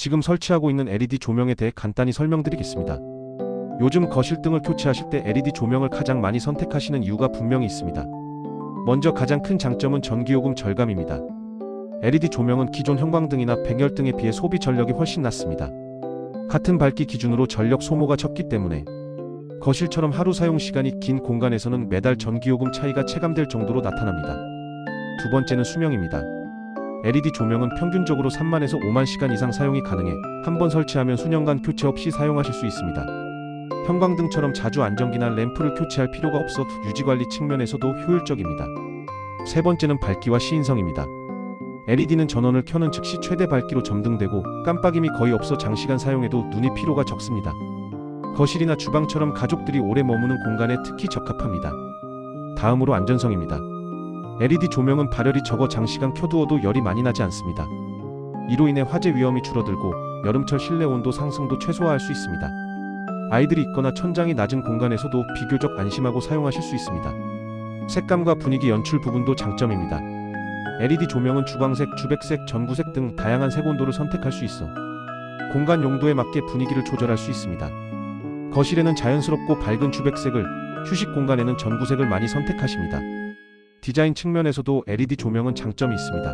지금 설치하고 있는 LED 조명에 대해 간단히 설명드리겠습니다. 요즘 거실 등을 교체하실 때 LED 조명을 가장 많이 선택하시는 이유가 분명히 있습니다. 먼저 가장 큰 장점은 전기요금 절감입니다. LED 조명은 기존 형광등이나 백열등에 비해 소비 전력이 훨씬 낮습니다. 같은 밝기 기준으로 전력 소모가 적기 때문에 거실처럼 하루 사용 시간이 긴 공간에서는 매달 전기요금 차이가 체감될 정도로 나타납니다. 두 번째는 수명입니다. LED 조명은 평균적으로 3만에서 5만 시간 이상 사용이 가능해 한 번 설치하면 수년간 교체 없이 사용하실 수 있습니다. 형광등처럼 자주 안전기나 램프를 교체할 필요가 없어 유지관리 측면에서도 효율적입니다. 세 번째는 밝기와 시인성입니다. LED는 전원을 켜는 즉시 최대 밝기로 점등되고 깜빡임이 거의 없어 장시간 사용해도 눈이 피로가 적습니다. 거실이나 주방처럼 가족들이 오래 머무는 공간에 특히 적합합니다. 다음으로 안전성입니다. LED 조명은 발열이 적어 장시간 켜두어도 열이 많이 나지 않습니다. 이로 인해 화재 위험이 줄어들고 여름철 실내 온도 상승도 최소화할 수 있습니다. 아이들이 있거나 천장이 낮은 공간에서도 비교적 안심하고 사용하실 수 있습니다. 색감과 분위기 연출 부분도 장점입니다. LED 조명은 주광색, 주백색, 전구색 등 다양한 색 온도를 선택할 수 있어 공간 용도에 맞게 분위기를 조절할 수 있습니다. 거실에는 자연스럽고 밝은 주백색을, 휴식 공간에는 전구색을 많이 선택하십니다. 디자인 측면에서도 LED 조명은 장점이 있습니다.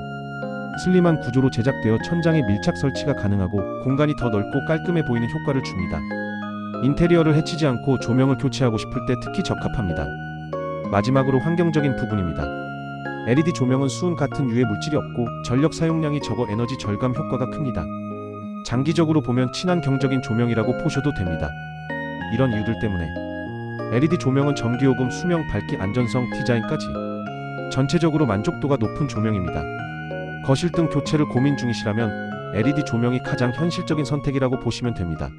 슬림한 구조로 제작되어 천장에 밀착 설치가 가능하고 공간이 더 넓고 깔끔해 보이는 효과를 줍니다. 인테리어를 해치지 않고 조명을 교체하고 싶을 때 특히 적합합니다. 마지막으로 환경적인 부분입니다. LED 조명은 수은 같은 유해 물질이 없고 전력 사용량이 적어 에너지 절감 효과가 큽니다. 장기적으로 보면 친환경적인 조명이라고 보셔도 됩니다. 이런 이유들 때문에 LED 조명은 전기요금, 수명, 밝기, 안전성, 디자인까지 전체적으로 만족도가 높은 조명입니다. 거실 등 교체를 고민 중이시라면 LED 조명이 가장 현실적인 선택이라고 보시면 됩니다.